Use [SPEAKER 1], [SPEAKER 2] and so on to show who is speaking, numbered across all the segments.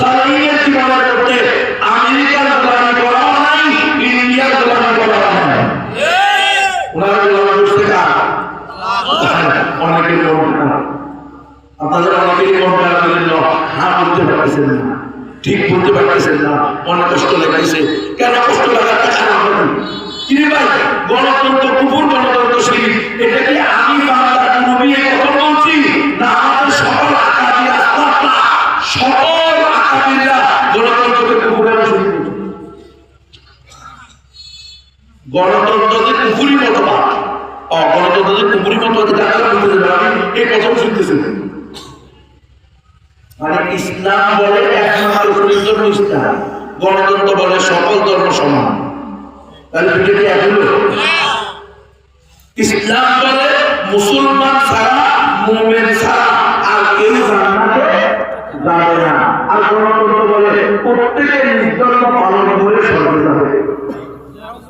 [SPEAKER 1] সালাইয়ের জীবনের করতে আমেরিকার গোলামি করাও নাই ইন্ডিয়ার গোলামি করাও নাই। ওনারা গোলামি করছে কার আপনাদের খারাপ পারতেছেন না। ঠিক বলতে পারতেছেন না। অনেক কষ্ট লাগতেছে। কেন কষ্ট কিরে ভাই গণতন্ত্র কুকুর গণতন্ত্র গণতন্ত্রকে কুকুরি মতবাদ ও গণতন্ত্রকে কুকুরি মতবাদ দেবে আমি এই কথা শুনতেছি মানে ইসলাম বলে একমাত্র ধর্ম ইসলাম। গণতন্ত্র বলে সকল ধর্ম সমান। তাহলে এক হলো? ইসলাম বলে মুসলমান ছাড়া মুমিন ছাড়া আর কেউ জান্নাতে যাবে না। আর গণতন্ত্র বলে প্রত্যেকে নিজ ধর্ম পালন করে স্বর্গে যাবে কথা বলেছেন এটা মানুষ জানা? হ্যাঁ?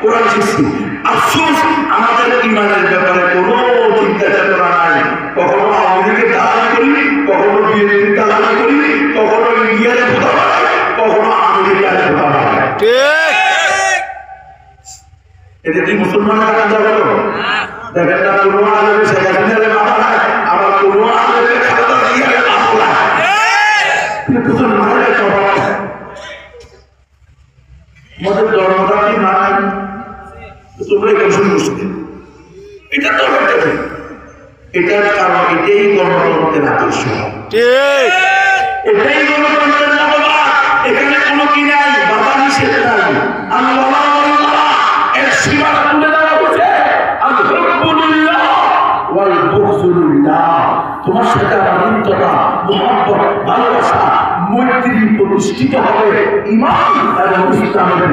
[SPEAKER 1] কোরআন শিখছি আফসোস আমাদের ইমানের ব্যাপারে কোনো চিন্তা চেতনা নাই। কখনো আওয়ামী দালাল করি কখনো বিএনপি দালাল করি কখনো ইন্ডিয়ার খোদা কখনো আমেরিকার খোদা এটা কি মুসলমানের কাজ হলো দেখেন না কোনো আলেমে শেখ হাসিনারে মাথা নাই আবার কোনো আলেমে খালেদা জিয়ারে মাথা নাই। মুসলমানের স্বভাব আমাদের ধর্মটা কি নাই তোমরা শুরু করছ এটা তো এটার কারণ এটাই গণতন্ত্রের আকর্ষণ এটাই গণতন্ত্রের মতবাদ এখানে কোনো কি নাই বাধা নিষেধ নাই। আল্লাহ আল্লাহ এর সীমানা তুলে দেওয়া হচ্ছে তোমার সাথে অন্তরা মোহাম্মত ভালোবাসা মৈত্রী প্রতিষ্ঠিত হবে ইমান এবং ইসলামের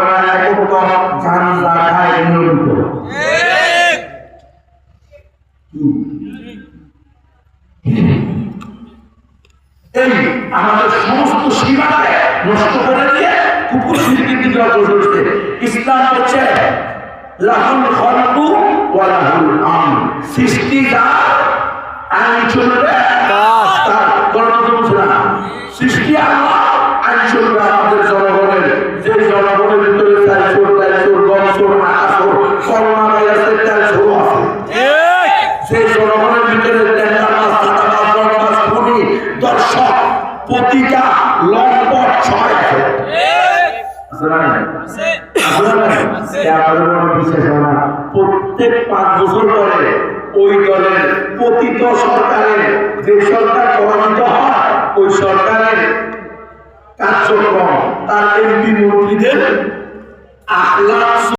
[SPEAKER 1] আমাদের সমস্ত সীমাকে নষ্ট করে দিয়ে কুকুর শিল্পীর দিকে অগ্রসর হচ্ছে ইসলাম হচ্ছে লাহুল খলকু ওয়া লাহুল আম সৃষ্টি যা আইন চলবে তার। গণতন্ত্র বলছে সৃষ্টি বিশ্বাস হয় না। প্রত্যেক পাঁচ বছর পরে ওই দলের পতিত সরকারের যে সরকার প্রমাণিত হয় ওই সরকারের কার্যক্রম তার এমপি মন্ত্রীদের আখলাখ